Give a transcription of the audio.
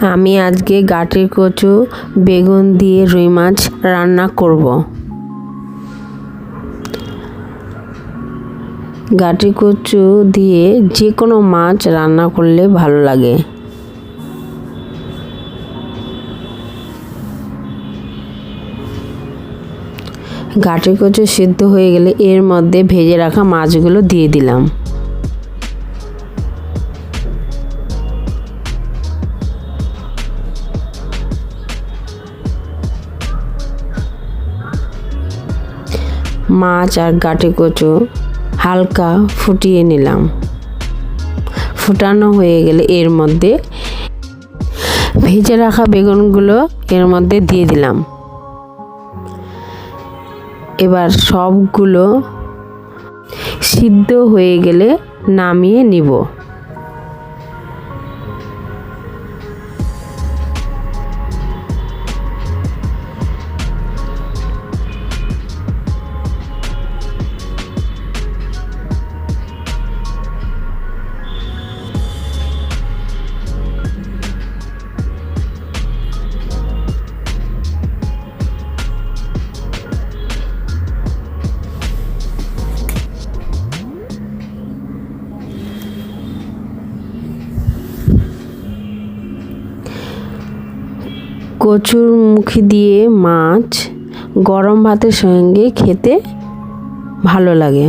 আমি আজকে গাঠির কচু, বেগুন দিয়ে রুই মাছ রান্না করব। গাঠি কচু দিয়ে যে কোনো মাছ রান্না করলে ভালো লাগে। গাঠি কচু সিদ্ধ হয়ে গেলে এর মধ্যে ভেজে রাখা মাছগুলো দিয়ে দিলাম। মাছ আর গাটে কচু হালকা ফুটিয়ে নিলাম। ফুটানো হয়ে গেলে এর মধ্যে ভেজে রাখা বেগুনগুলো এর মধ্যে দিয়ে দিলাম। এবার সবগুলো সিদ্ধ হয়ে গেলে নামিয়ে নিব। কচুর মুখি দিয়ে মাছ গরম ভাতের সঙ্গে খেতে ভালো লাগে।